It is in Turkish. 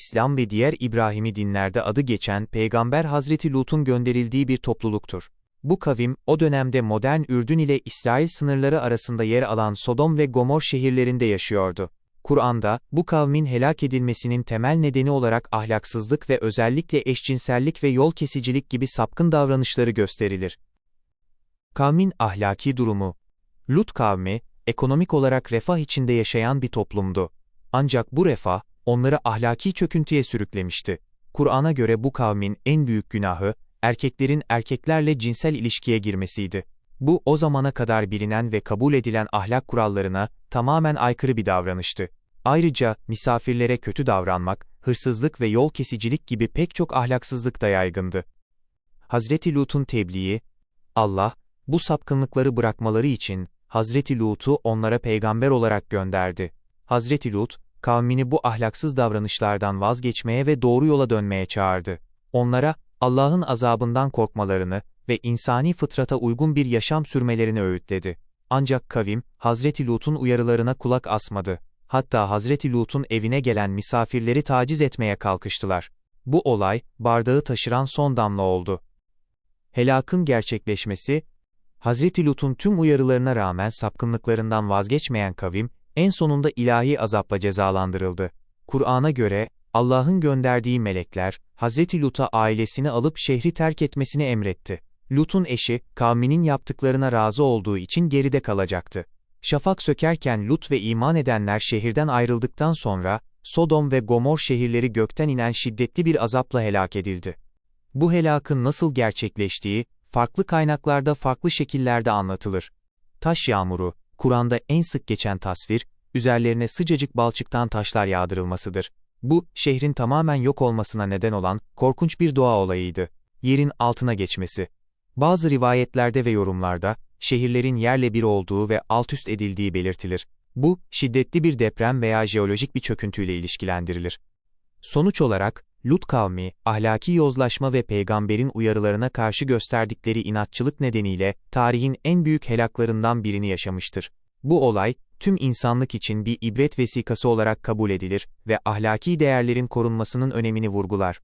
İslam ve diğer İbrahimi dinlerde adı geçen Peygamber Hazreti Lut'un gönderildiği bir topluluktur. Bu kavim, o dönemde modern Ürdün ile İsrail sınırları arasında yer alan Sodom ve Gomor şehirlerinde yaşıyordu. Kur'an'da, bu kavmin helak edilmesinin temel nedeni olarak ahlaksızlık ve özellikle eşcinsellik ve yol kesicilik gibi sapkın davranışları gösterilir. Kavmin ahlaki durumu Lut kavmi, ekonomik olarak refah içinde yaşayan bir toplumdu. Ancak bu refah, onları ahlaki çöküntüye sürüklemişti. Kur'an'a göre bu kavmin en büyük günahı, erkeklerin erkeklerle cinsel ilişkiye girmesiydi. Bu, o zamana kadar bilinen ve kabul edilen ahlak kurallarına tamamen aykırı bir davranıştı. Ayrıca, misafirlere kötü davranmak, hırsızlık ve yol kesicilik gibi pek çok ahlaksızlık da yaygındı. Hazreti Lut'un tebliği, Allah, bu sapkınlıkları bırakmaları için, Hazreti Lut'u onlara peygamber olarak gönderdi. Hazreti Lut, kavmini bu ahlaksız davranışlardan vazgeçmeye ve doğru yola dönmeye çağırdı. Onlara, Allah'ın azabından korkmalarını ve insani fıtrata uygun bir yaşam sürmelerini öğütledi. Ancak kavim, Hazreti Lut'un uyarılarına kulak asmadı. Hatta Hazreti Lut'un evine gelen misafirleri taciz etmeye kalkıştılar. Bu olay, bardağı taşıran son damla oldu. Helakın gerçekleşmesi, Hazreti Lut'un tüm uyarılarına rağmen sapkınlıklarından vazgeçmeyen kavim, en sonunda ilahi azapla cezalandırıldı. Kur'an'a göre, Allah'ın gönderdiği melekler, Hazreti Lut'a ailesini alıp şehri terk etmesini emretti. Lut'un eşi, kavminin yaptıklarına razı olduğu için geride kalacaktı. Şafak sökerken Lut ve iman edenler şehirden ayrıldıktan sonra, Sodom ve Gomor şehirleri gökten inen şiddetli bir azapla helak edildi. Bu helakın nasıl gerçekleştiği, farklı kaynaklarda farklı şekillerde anlatılır. Taş yağmuru, Kur'an'da en sık geçen tasvir, üzerlerine sıcacık balçıktan taşlar yağdırılmasıdır. Bu, şehrin tamamen yok olmasına neden olan, korkunç bir doğa olayıydı. Yerin altına geçmesi. Bazı rivayetlerde ve yorumlarda, şehirlerin yerle bir olduğu ve altüst edildiği belirtilir. Bu, şiddetli bir deprem veya jeolojik bir çöküntüyle ilişkilendirilir. Sonuç olarak, Lut kavmi, ahlaki yozlaşma ve peygamberin uyarılarına karşı gösterdikleri inatçılık nedeniyle, tarihin en büyük helaklarından birini yaşamıştır. Bu olay, tüm insanlık için bir ibret vesikası olarak kabul edilir ve ahlaki değerlerin korunmasının önemini vurgular.